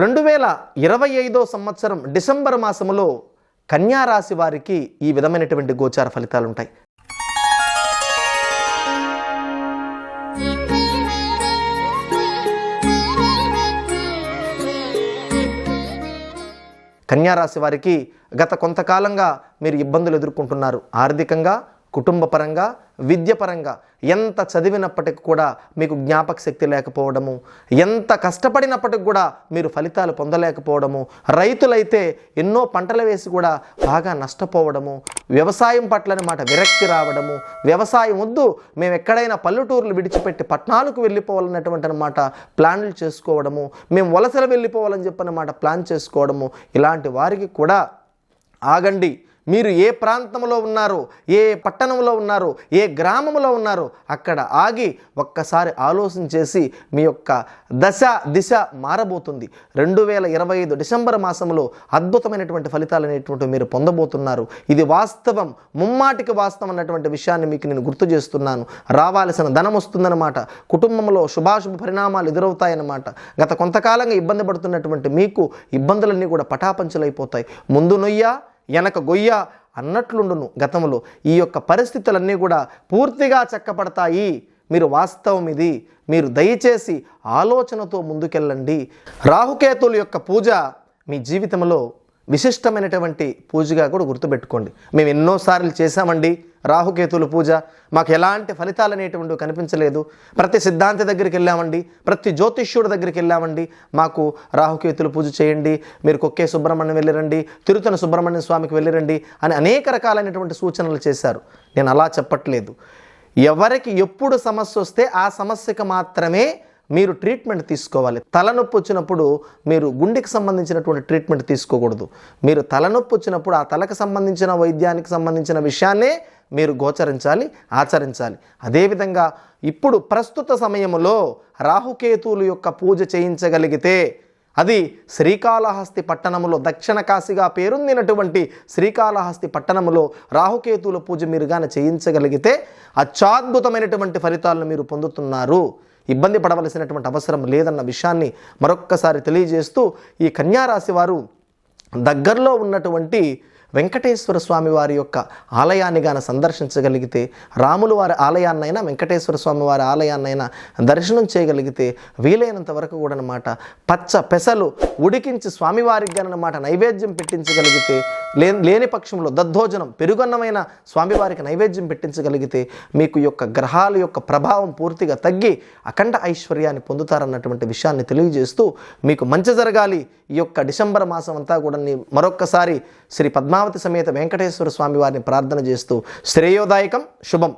రెండు వేల ఇరవై ఐదో సంవత్సరం డిసెంబర్ మాసంలో కన్యా రాశి వారికి ఈ విధమైనటువంటి గోచార ఫలితాలు ఉంటాయి కన్యారాశి వారికి గత కొంతకాలంగా మీరు ఇబ్బందులు ఎదుర్కొంటున్నారు. ఆర్థికంగా కుటుంబపరంగా విద్యపరంగా ఎంత చదివినప్పటికి కూడా మీకు జ్ఞాపక శక్తి లేకపోవడము ఎంత కష్టపడినప్పటికి కూడా మీరు ఫలితాలు పొందలేకపోవడము రైతులైతే ఎన్నో పంటలు వేసి కూడా బాగా నష్టపోవడము వ్యవసాయం పట్లని మాట విరక్తి రావడము వ్యవసాయం వద్దు మేము ఎక్కడైనా పల్లెటూర్లు విడిచిపెట్టి పట్టణాలకు వెళ్ళిపోవాలన్నటువంటి అనమాట ప్లాన్లు చేసుకోవడము మేము వలసలు వెళ్ళిపోవాలని చెప్పనమాట ప్లాన్ చేసుకోవడము ఇలాంటి వారికి కూడా ఆగండి. మీరు ఏ ప్రాంతంలో ఉన్నారో ఏ పట్టణంలో ఉన్నారో ఏ గ్రామంలో ఉన్నారో అక్కడ ఆగి ఒక్కసారి ఆలోచన చేసి మీ యొక్క దశ దిశ మారబోతుంది. రెండు వేల ఇరవై ఐదు డిసెంబర్ మాసంలో అద్భుతమైనటువంటి ఫలితాలు అనేటువంటి మీరు పొందబోతున్నారు. ఇది వాస్తవం ముమ్మాటికి వాస్తవం అన్నటువంటి విషయాన్ని మీకు నేను గుర్తు చేస్తున్నాను. రావాల్సిన ధనం వస్తుందన్నమాట. కుటుంబంలో శుభాశుభ పరిణామాలు ఎదురవుతాయన్నమాట. గత కొంతకాలంగా ఇబ్బంది పడుతున్నటువంటి మీకు ఇబ్బందులన్నీ కూడా పటాపంచలైపోతాయి. ముందు నొయ్య వెనక గొయ్య అన్నట్లుండును గతంలో ఈ యొక్క పరిస్థితులన్నీ కూడా పూర్తిగా చక్కపడతాయి మీరు వాస్తవం ఇది. మీరు దయచేసి ఆలోచనతో ముందుకెళ్ళండి. రాహుకేతుల యొక్క పూజ మీ జీవితంలో విశిష్టమైనటువంటి పూజగా కూడా గుర్తుపెట్టుకోండి. మేము ఎన్నోసార్లు చేశామండి. రాహుకేతుల పూజ మాకు ఎలాంటి ఫలితాలు అనేటువంటివి కనిపించలేదు. ప్రతి సిద్ధాంతి దగ్గరికి వెళ్ళామండి. ప్రతి జ్యోతిష్యుడి దగ్గరికి వెళ్ళామండి. మాకు రాహుకేతుల పూజ చేయండి. మీరు కొక్కే సుబ్రహ్మణ్యం వెళ్ళిరండి. తిరుతన సుబ్రహ్మణ్య స్వామికి వెళ్ళిరండి అని అనేక రకాలైనటువంటి సూచనలు చేశారు. నేను అలా చెప్పట్లేదు. ఎవరికి ఎప్పుడు సమస్య వస్తే ఆ సమస్యకు మాత్రమే మీరు ట్రీట్మెంట్ తీసుకోవాలి. తలనొప్పి వచ్చినప్పుడు మీరు గుండెకి సంబంధించినటువంటి ట్రీట్మెంట్ తీసుకోకూడదు. మీరు తలనొప్పి వచ్చినప్పుడు ఆ తలకు సంబంధించిన వైద్యానికి సంబంధించిన విషయాన్నే మీరు గోచరించాలి ఆచరించాలి. అదేవిధంగా ఇప్పుడు ప్రస్తుత సమయంలో రాహుకేతువులు యొక్క పూజ చేయించగలిగితే అది శ్రీకాళహస్తి పట్టణములో దక్షిణ కాశీగా పేరొందినటువంటి శ్రీకాళహస్తి పట్టణములో రాహుకేతువుల పూజ మీరు గాన చేయించగలిగితే అత్యాద్భుతమైనటువంటి ఫలితాలను మీరు పొందుతున్నారు. ఇబ్బంది పడవలసినటువంటి అవసరం లేదన్న విషయాన్ని మరొక్కసారి తెలియజేస్తూ ఈ కన్యారాశి వారు దగ్గరలో ఉన్నటువంటి వెంకటేశ్వర స్వామి వారి యొక్క ఆలయాన్ని గాన సందర్శించగలిగితే రాములు వారి ఆలయాన్నైనా వెంకటేశ్వర స్వామి వారి ఆలయాన్నైనా దర్శనం చేయగలిగితే వీలైనంత వరకు కూడా అనమాట పచ్చ పెసలు ఉడికించి స్వామివారికి గానమాట నైవేద్యం పెట్టించగలిగితే లే లేని పక్షంలో దద్దోజనం పెరుగన్నమైన స్వామివారికి నైవేద్యం పెట్టించగలిగితే మీకు యొక్క గ్రహాల యొక్క ప్రభావం పూర్తిగా తగ్గి అఖండ ఐశ్వర్యాన్ని పొందుతారన్నటువంటి విషయాన్ని తెలియజేస్తూ మీకు మంచి జరగాలి. ఈ యొక్క డిసెంబర్ మాసం అంతా కూడా మరొక్కసారి శ్రీ పద్మా పద్మావతి సమేత వెంకటేశ్వర స్వామి వారిని ప్రార్థన చేస్తూ శ్రేయోదాయకం. శుభం.